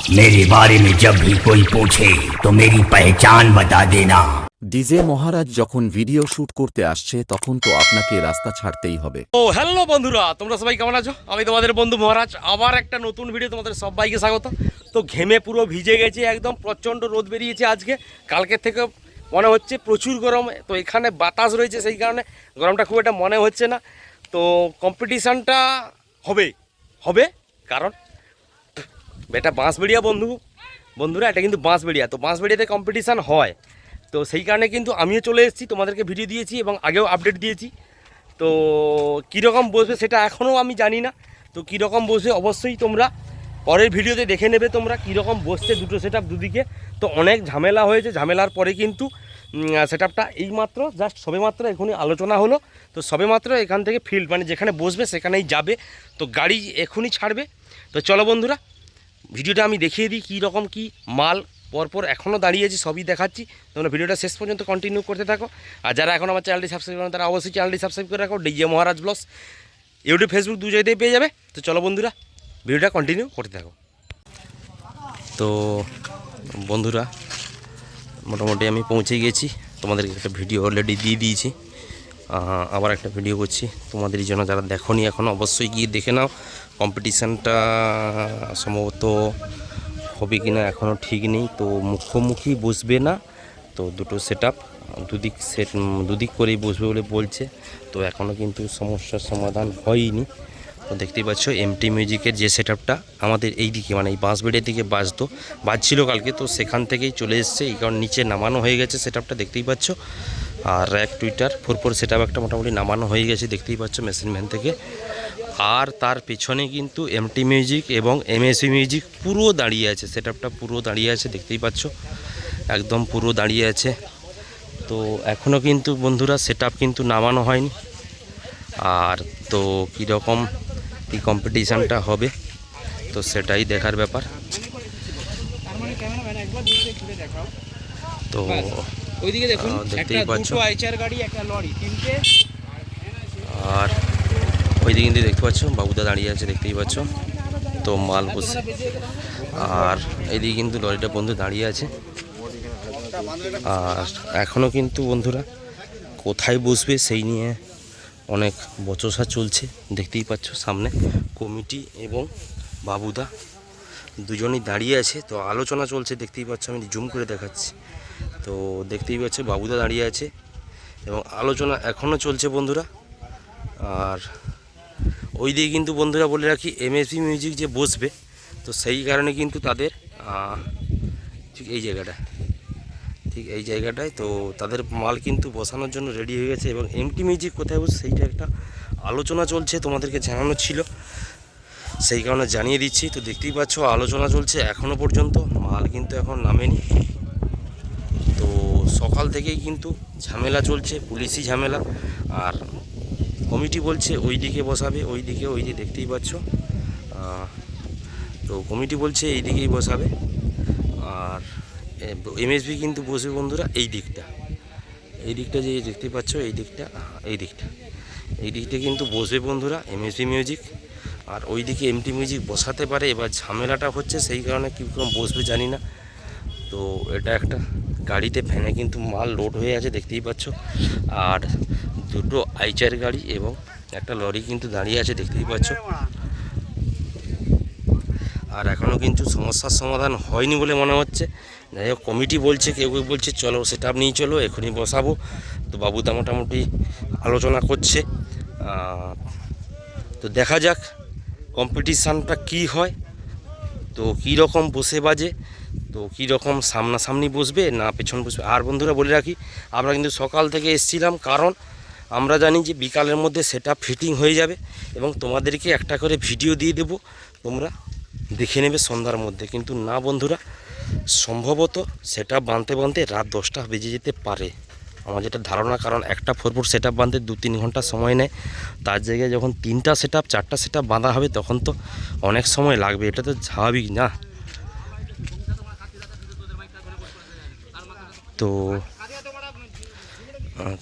मेरे बारे में जब भी कोई पूछे तो मेरी पहचान बता देना ডিজে মহারাজ যখন ভিডিও শুট করতে আসছে তখন তো আপনাকে রাস্তা ছাড়তেই হবে ও হ্যালো বন্ধুরা তোমরা সবাই কেমন আছো আমি তোমাদের বন্ধু মহারাজ আবার একটা নতুন ভিডিও তোমাদের সবাইকে স্বাগত তো ঘেমে পুরো ভিজে গেছে একদম প্রচণ্ড রোদ বেরিয়েছে আজকে কালকের থেকে মনে হচ্ছে প্রচুর গরম তো এখানে বাতাস রয়েছে সেই কারণে গরমটা খুব একটা মনে হচ্ছে না তো কম্পিটিশানটা হবে হবে কারণ এটা বাঁশবেড়িয়া বন্ধু। বন্ধুরা, এটা কিন্তু বাঁশবেড়িয়া তো বাঁশবেড়িয়াতে কম্পিটিশান হয়। তো সেই কারণে কিন্তু আমিও চলে এসেছি, তোমাদেরকে ভিডিও দিয়েছি এবং আগেও আপডেট দিয়েছি। তো কীরকম বসবে সেটা এখনও আমি জানি না। তো কীরকম বসবে অবশ্যই তোমরা পরের ভিডিওতে দেখে নেবে তোমরা কীরকম বসছে দুটো সেট দুদিকে। তো অনেক ঝামেলা হয়েছে, ঝামেলার পরে কিন্তু সেট আপটা এইমাত্র জাস্ট সবেমাত্র এখনই আলোচনা হলো। তো সবেমাত্র এখান থেকে ফিল্ড মানে যেখানে বসবে সেখানেই যাবে। তো গাড়ি এখনই ছাড়বে। তো চলো বন্ধুরা ভিডিওটা আমি দেখিয়ে দিই কী রকম কী মাল পরপর এখনও দাঁড়িয়ে দাঁড়িয়েছি সবই দেখাচ্ছি। তোমরা ভিডিওটা শেষ পর্যন্ত কন্টিনিউ করতে থাকো। আর যারা এখন আমার চ্যানেলটি সাবস্ক্রাইব করেন, তারা অবশ্যই চ্যানেলটি সাবস্ক্রাইব করে রাখো। ডিজে মহারাজ ব্লস ইউটিউব ফেসবুক দু জায়গাতেই পেয়ে যাবে। তো চলো বন্ধুরা, ভিডিওটা কন্টিনিউ করতে থাকো। তো বন্ধুরা, মোটামুটি আমি পৌঁছে গেছি। তোমাদেরকে একটা ভিডিও অলরেডি দিয়ে দিয়েছি। আবার একটা ভিডিও করছি। তোমাদের জন্য যারা দেখোনি এখন, অবশ্যই গিয়ে দেখে নাও। কম্পিটিশানটা সম্ভবত হবে কি না এখনও ঠিক নেই। তো মুখোমুখি বসবে না। তো দুটো সেট আপ দুদিক সেট দুদিক করেই বসবে বলে বলছে। তো এখনও কিন্তু সমস্যার সমাধান হয়নি। দেখতেই পাচ্ছ এমটি মিউজিকের যে সেট আমাদের এই দিকে মানে এই বাঁশবেড়ির দিকে বাজতো, বাজছিল কালকে, তো সেখান থেকেই চলে এসছে, এই কারণ নিচে নামানো হয়ে গেছে সেট দেখতেই পাচ্ছ। আর rack tweeter four four set একটা মোটামুটি নামানো হয়ে গেছে, দেখতেই পাচ্ছ মেশিন ভ্যান থেকে। আর তার পেছনে কিন্তু এমটি মিউজিক এবং এম এমএসি মিউজিক পুরো দাঁড়িয়ে আছে সেট পুরো দাঁড়িয়ে আছে, দেখতেই পাচ্ছ। একদম পুরো দাঁড়িয়ে আছে। তো এখনও কিন্তু বন্ধুরা সেট কিন্তু নামানো হয়নি। আর তো কীরকম কি কম্পিটিশানটা হবে তো সেটাই দেখার ব্যাপার। তো ওইদিকে দেখুন দেখতেই পাচ্ছ। আর ওই দিকে কিন্তু দেখতে পাচ্ছ বাবুদা দাঁড়িয়ে আছে দেখতেই পাচ্ছ। তো মাল বসে। আর এইদিকে কিন্তু লরিটা বন্ধু দাঁড়িয়ে আছে। আর এখনও কিন্তু বন্ধুরা কোথায় বসবে সেই নিয়ে অনেক বচসা চলছে, দেখতেই পাচ্ছ সামনে কমিটি এবং বাবুদা দুজনেই দাঁড়িয়ে আছে। তো আলোচনা চলছে, দেখতেই পাচ্ছ আমি জুম করে দেখাচ্ছি। তো দেখতেই পাচ্ছ বাবুদা দাঁড়িয়ে আছে এবং আলোচনা এখনও চলছে বন্ধুরা। আর ওই দিকে কিন্তু বন্ধুরা বলে রাখি এমএসপি মিউজিক যে বসবে, তো সেই কারণে কিন্তু তাদের ঠিক এই জায়গাটা। ঠিক এই জায়গাটায়। তো তাদের মাল কিন্তু বসানোর জন্য রেডি হয়ে গেছে এবং এমটি মিউজিক কোথায় বসে সেইটা একটা আলোচনা চলছে তোমাদেরকে জানানো ছিল। সেই কারণে জানিয়ে দিচ্ছি, তো দেখতেই পাচ্ছ আলোচনা চলছে এখনও পর্যন্ত, মাল কিন্তু এখন নামেনি। তো সকাল থেকেই কিন্তু ঝামেলা চলছে, পুলিশি ঝামেলা। আর কমিটি বলছে ওই দিকে বসাবে, ওই দিকে, ওই যে দেখতেই পাচ্ছ। তো কমিটি বলছে এই দিকেই বসাবে। আর এমএসবি কিন্তু বসবে বন্ধুরা এই দিকটা। এই দিকটা যে দেখতে পাচ্ছ, এই দিকটা এই দিকটা। এই দিকটা কিন্তু বসবে বন্ধুরা এমএসবি মিউজিক আর ওই দিকে এমটি মিউজিক বসাতে পারে, এবার ঝামেলাটা হচ্ছে সেই কারণে কীরকম বসবে জানি না। তো এটা একটা, গাড়িতে ফ্যানে কিন্তু মাল লোড হয়ে আছে, দেখতেই পাচ্ছ। আর দুটো আইচার গাড়ি এবং একটা লরি কিন্তু দাঁড়িয়ে আছে, দেখতেই পাচ্ছ। আর এখনও কিন্তু সমস্যার সমাধান হয়নি বলে মনে হচ্ছে। যাই হোক, কমিটি বলছে, কেউ কেউ বলছে, চলো সেটা নিয়ে চলো, এখনই বসাবো। তো বাবুদা মোটামুটি আলোচনা করছে। তো দেখা যাক কম্পিটিশানটা কি হয়। তো কী রকম বসে বাজে, তো কী রকম সামনাসামনি বসবে, না পেছন বসবে। আর বন্ধুরা বলে রাখি, আমরা কিন্তু সকাল থেকে এসেছিলাম, কারণ আমরা জানি যে বিকালের মধ্যে সেটা ফিটিং হয়ে যাবে এবং তোমাদেরকে একটা করে ভিডিও দিয়ে দেবো। তোমরা দেখে নেবে সন্ধ্যার মধ্যে। কিন্তু না বন্ধুরা, সম্ভবত সেটা বানতে বানতে রাত দশটা বেজে যেতে পারে। আমার যেটা ধারণা, কারণ একটা ফোর ফুট সেট আপ বাঁধতে দু তিন ঘণ্টা সময় নেয়। তার জায়গায় যখন তিনটা সেট আপ চারটা সেট বাঁধা হবে, তখন তো অনেক সময় লাগবে। এটা তো স্বাভাবিক না? তো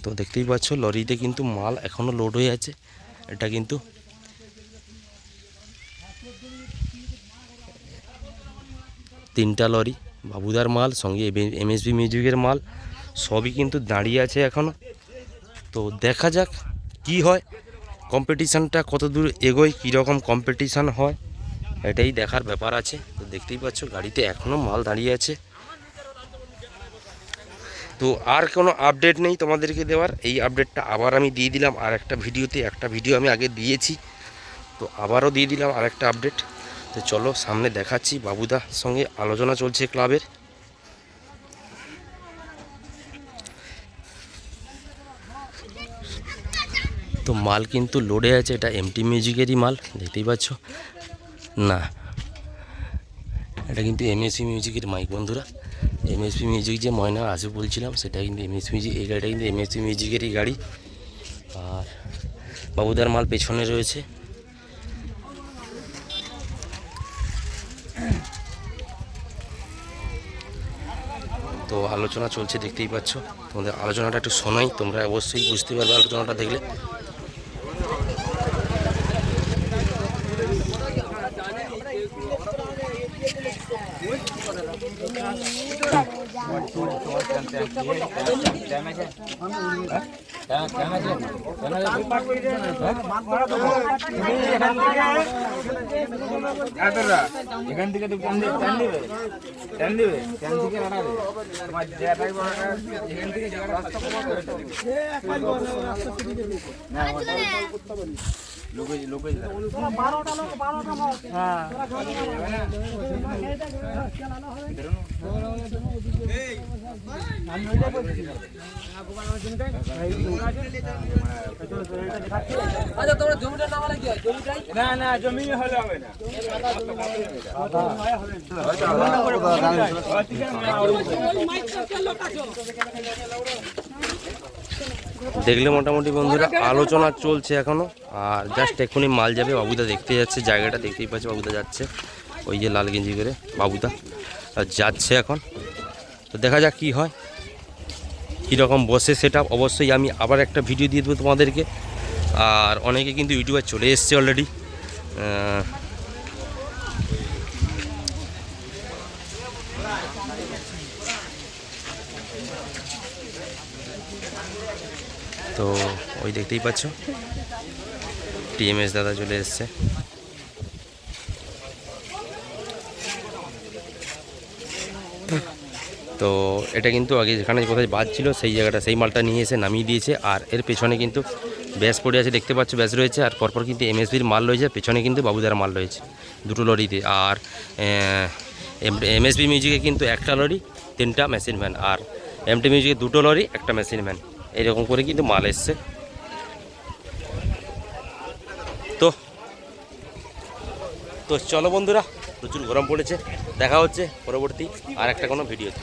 তো দেখতেই পাচ্ছ, লরিতে কিন্তু মাল এখনও লোড হয়ে আছে। এটা কিন্তু তিনটা লরি, বাবুদার মাল, সঙ্গে এমএসবি মিউজিকের মাল, সবই কিন্তু দাঁড়িয়ে আছে এখনও তো দেখা যাক কি হয় কম্পিটিশানটা কত দূর এগোয়, কীরকম কম্পিটিশান হয়, এটাই দেখার ব্যাপার আছে। তো দেখতেই পাচ্ছ, গাড়িতে এখনও মাল দাঁড়িয়ে আছে। তো আর কোনো আপডেট নেই তোমাদেরকে দেওয়ার, এই আপডেটটা আবার আমি দিয়ে দিলাম। আর একটা ভিডিওতে একটা ভিডিও আমি আগে দিয়েছি। তো আবারও দিয়ে দিলাম আর একটা আপডেট তো চলো সামনে দেখাচ্ছি বাবুদার সঙ্গে আলোচনা চলছে ক্লাবের। তো মাল কিন্তু লোডে আছে, এটা এমটি মিউজিকেরই মাল, দেখতেই পাচ্ছ? না, এটা কিন্তু এমএসপি মিউজিকের মাইক বন্ধুরা। এমএসপি মিউজিক যে ময়না আসে বলছিলাম, সেটা কিন্তু এমএসপি মিউজিক এই গাড়িটা কিন্তু এমএসপি মিউজিকেরই গাড়ি। আর বাবুদার মাল পেছনে রয়েছে। তো আলোচনা চলছে, দেখতেই পাচ্ছ। তোমাদের আলোচনাটা একটু শোনাই, তোমরা অবশ্যই বুঝতে পারবে আলোচনাটা দেখলে। এখান থেকে তো টান দিবে টান দিবে টান থেকে বাড়াবে তোমার জায়গাটাই এখান থেকে রাস্তা কমা না না জমি হলে হবে না। দেখলে মোটামুটি বন্ধুরা আলোচনা চলছে এখনও। আর জাস্ট এক্ষুনি মাল যাবে বাবুদা দেখতে যাচ্ছে জায়গাটা দেখতেই পাচ্ছে বাবুদা যাচ্ছে। ওই যে লাল গেঞ্জি করে বাবুদা। আর যাচ্ছে এখন। তো দেখা যাক কী হয়। কীরকম বসে সেটা অবশ্যই আমি আবার একটা ভিডিও দিয়ে দেবো তোমাদেরকে। আর অনেকে কিন্তু ইউটিউবে চলে এসছে অলরেডি তো ওই দেখতেই পাচ্ছ। টিএমএস দাদা চলে এসছে। তো এটা কিন্তু আগে যেখানে কোথায় বাদ ছিল, সেই জায়গাটা, সেই মালটা নিয়ে এসে নামিয়ে দিয়েছে। আর এর পেছনে কিন্তু ব্যাস পড়ে আছে, দেখতে পাচ্ছ ব্যাস রয়েছে। আর পরপর কিন্তু এমএসবির মাল রয়েছে, পেছনে কিন্তু বাবুদার মাল রয়েছে, দুটো লরিতে। আর এমএসবি মিউজিকে কিন্তু একটা লরি, তিনটা মেশিন ভ্যান আর এমটি মিউজিকে দুটো লরি, একটা মেশিন ভ্যান এরকম করে কিন্তু মাল এসছে। তো তো চলো বন্ধুরা, প্রচুর গরম পড়েছে। দেখা হচ্ছে পরবর্তী আর একটা কোনো ভিডিওতে।